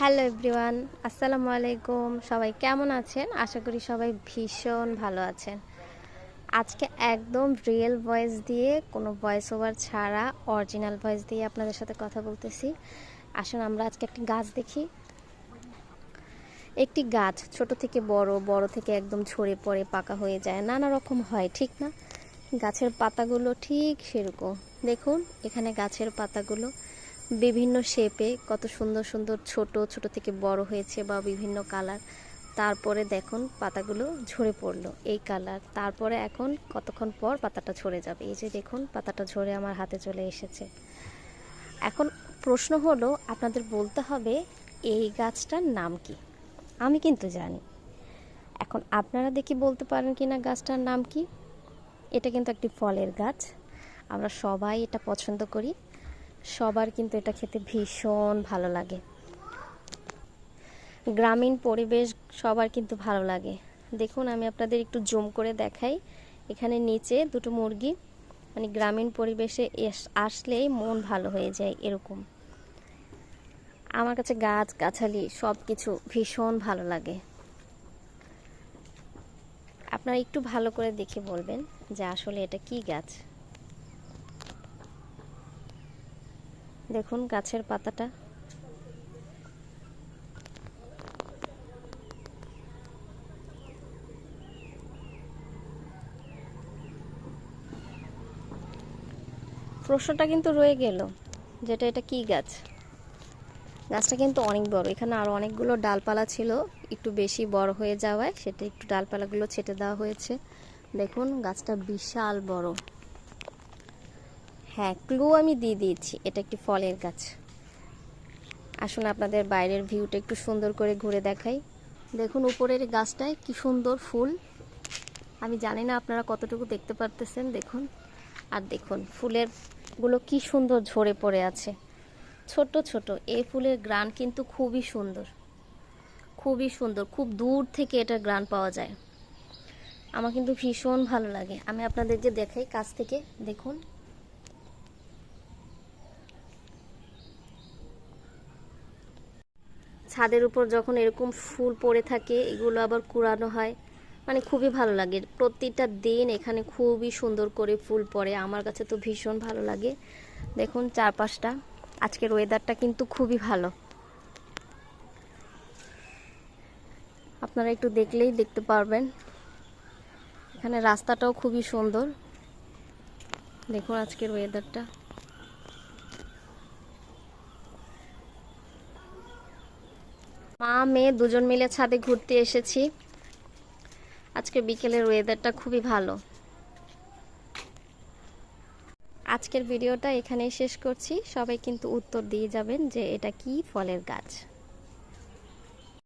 Hello everyone, আসসালামু আলাইকুম। সবাই কেমন আছেন? আশা করি সবাই ভীষণ ভালো আছেন। আজকে একদম রিয়েল ভয়েস দিয়ে, কোনো ভয়েস ওভার ছাড়া অরিজিনাল ভয়েস দিয়ে আপনাদের সাথে কথা বলতেছি। আসুন, আমরা আজকে একটি গাছ দেখি। একটি গাছ ছোট থেকে বড় বড় থেকে একদম ঝরে পড়ে, পাকা হয়ে যায়, নানা রকম হয়, ঠিক না? গাছের পাতাগুলো ঠিক সেরকম। দেখুন, এখানে গাছের পাতাগুলো বিভিন্ন শেপে কত সুন্দর সুন্দর ছোট ছোট থেকে বড় হয়েছে বা বিভিন্ন কালার তারপরে দেখুন পাতাগুলো ঝরে পড়ল এই কালার তারপরে এখন কতক্ষণ পর পাতাটা ঝরে যাবে? এই যে দেখুন পাতাটা ঝরে আমার হাতে চলে এসেছে। এখন প্রশ্ন হলো, আপনাদের বলতে হবে এই গাছটার নাম কি? আমি কিন্তু জানি। এখন আপনারা দেখি বলতে পারেন কি না গাছটার নাম কি? এটা কিন্তু একটি ফলের গাছ। আমরা সবাই এটা পছন্দ করি। সবার কিন্তু এটা খেতে ভীষণ ভালো লাগে। গ্রামীণ পরিবেশ সবার কিন্তু ভালো লাগে। দেখুন, আমি আপনাদের একটু জুম করে দেখাই। এখানে নিচে দুটো মুরগি মানে গ্রামীণ পরিবেশে আসলেই মন ভালো হয়ে যায় এরকম। আমার কাছে গাছ, গাছালি সব কিছু ভীষণ ভালো লাগে। আপনারা একটু ভালো করে দেখে বলবেন যে আসলে এটা কি গাছ? দেখুন গাছের পাতাটা। প্রশ্নটা কিন্তু রয়ে গেল যেটা এটা কি গাছ? গাছটা কিন্তু অনেক বড়। এখানে আরও অনেকগুলো ডালপালা ছিল, একটু বেশি বড় হয়ে যাওয়ায় সেটা একটু ডালপালাগুলো ছেটে দেওয়া হয়েছে। দেখুন গাছটা বিশাল বড়। হ্যাঁ ক্লু আমি দিয়ে দিয়েছি। এটা একটি ফলের গাছ। আসুন আপনাদের বাইরের ভিউটা একটু সুন্দর করে ঘুরে দেখাই। দেখুন উপরের গাছটায় কি সুন্দর ফুল। আমি জানি না আপনারা কতটুকু দেখতে পারতেছেন, দেখুন। আর দেখুন, ফুলেরগুলো কি সুন্দর ঝরে পড়ে আছে। ছোট ছোট এই ফুলের গ্রান কিন্তু খুবই সুন্দর। খুবই সুন্দর। খুব দূর থেকে এটার গ্রান পাওয়া যায়। আমার কিন্তু ভীষণ ভালো লাগে। আমি আপনাদেরকে দেখাই কাছ থেকে। দেখুন। ছাদের উপর যখন এরকম ফুল পড়ে থাকে, এগুলো আবার কুড়ানো হয়। মানে খুবই ভালো লাগে। প্রতিটা দিন এখানে খুবই সুন্দর করে ফুল পড়ে। আমার কাছে তো ভীষণ ভালো লাগে। দেখুন চারপাশটা। আজকের ওয়েদারটা কিন্তু খুবই ভালো। আপনারা একটু দেখলেই দেখতে পারবেন। এখানে রাস্তাটাও খুবই সুন্দর। দেখুন আজকের ওয়েদারটা মা, মেয়ে দুজন মিলে ছাদে ঘুরতে এসেছি। আজকে বিকেলের ওয়েদারটা খুবই ভালো। আজকের ভিডিওটা এখানেই শেষ করছি। সবাই কিন্তু উত্তর দিয়ে যাবেন যে এটা কি ফলের গাছ।